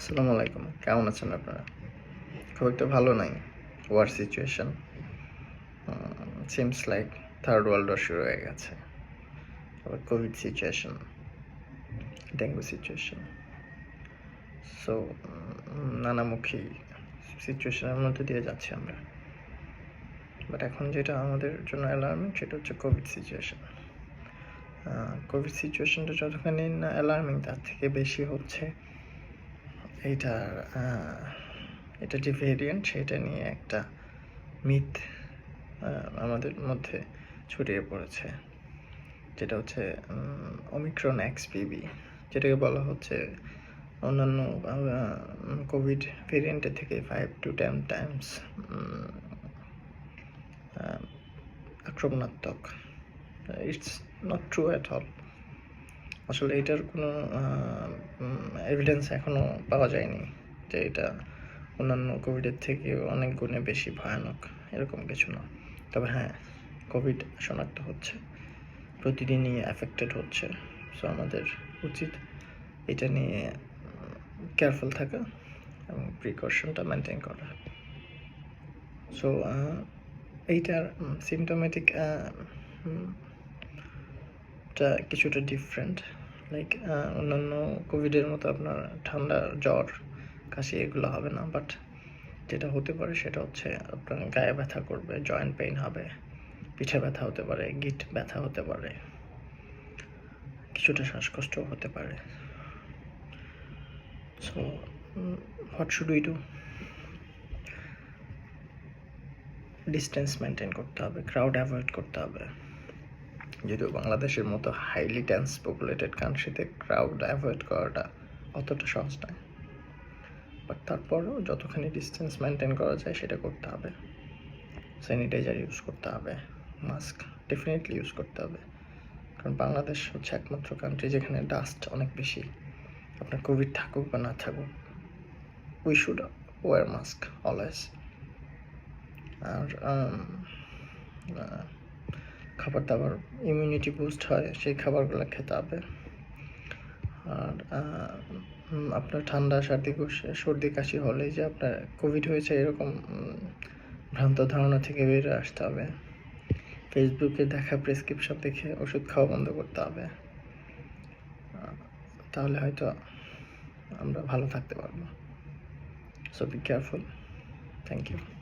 আসসালামু আলাইকুম। কেমন আছেন আপনারা? খুব একটা ভালো নাই war situation seems like third world war শুরু হয়ে গেছে। আবার covid situation dengue situation so নানামুখী সিচুয়েশনের মধ্যে দিয়ে যাচ্ছি আমরা। বাট এখন যেটা আমাদের জন্য অ্যালার্মিং সেটা হচ্ছে কোভিড সিচুয়েশন কোভিড সিচুয়েশনটা যতখানি না অ্যালার্মিং তার থেকে বেশি হচ্ছে এইটার এটা যে ভেরিয়েন্ট সেটা নিয়ে একটা মিথ আমাদের মধ্যে ছড়িয়ে পড়েছে। যেটা হচ্ছে অমিক্রন এক্স পিবি যেটাকে বলা হচ্ছে অন্যান্য কোভিড ভেরিয়েন্টের থেকে ফাইভ টু টেন টাইমস আক্রমণাত্মক। It's not true at all আসলে এটার কোনো এভিডেন্স এখনও পাওয়া যায়নি যে এটা অন্যান্য কোভিডের থেকে অনেক গুণে বেশি ভয়ানক, এরকম কিছু না। তবে হ্যাঁ কোভিড শনাক্ত হচ্ছে, প্রতিদিনই অ্যাফেক্টেড হচ্ছে। সো আমাদের উচিত এটা নিয়ে কেয়ারফুল থাকা এবং প্রিকশনটা মেনটেন করা। সো এইটার সিমটোমেটিক টা কিছুটা ডিফারেন্ট লাইক অন্যান্য কোভিডের মতো আপনার ঠান্ডা, জ্বর, কাশি এগুলো হবে না বাট যেটা হতে পারে সেটা হচ্ছে আপনার গায়ে ব্যথা করবে জয়েন্ট পেইন হবে, পিঠে ব্যথা হতে পারে, গিট ব্যথা হতে পারে, কিছুটা শ্বাসকষ্ট হতে পারে। So what should we do distance maintain করতে হবে ক্রাউড অ্যাভয়েড করতে হবে। যদিও বাংলাদেশের মতো হাইলি ডেন্স পপুলেটেড কান্ট্রিতে ক্রাউড অ্যাভয়েড করাটা অতটা সহজ নয়। বাট তারপরেও যতখানি ডিস্টেন্স মেনটেন করা যায় সেটা করতে হবে। স্যানিটাইজার ইউজ করতে হবে মাস্ক ডেফিনেটলি ইউজ করতে হবে। কারণ বাংলাদেশ হচ্ছে একমাত্র কান্ট্রি যেখানে ডাস্ট অনেক বেশি। আপনার কোভিড থাকুক বা না থাকুক we should wear mask always আর খাবার দাবার ইমিউনিটি বুস্ট হয়, সেই খাবারগুলো খেতে হবে। আর আপনার ঠান্ডা, সর্দি সর্দি, কাশি হলে যে আপনার কোভিড হয়েছে, এরকম ভ্রান্ত ধারণা থেকে বেরিয়ে আসতে হবে। ফেসবুকে দেখা প্রেসক্রিপশন দেখে ওষুধ খাওয়া বন্ধ করতে হবে। তাহলে হয়তো আমরা ভালো থাকতে পারব। So be careful thank you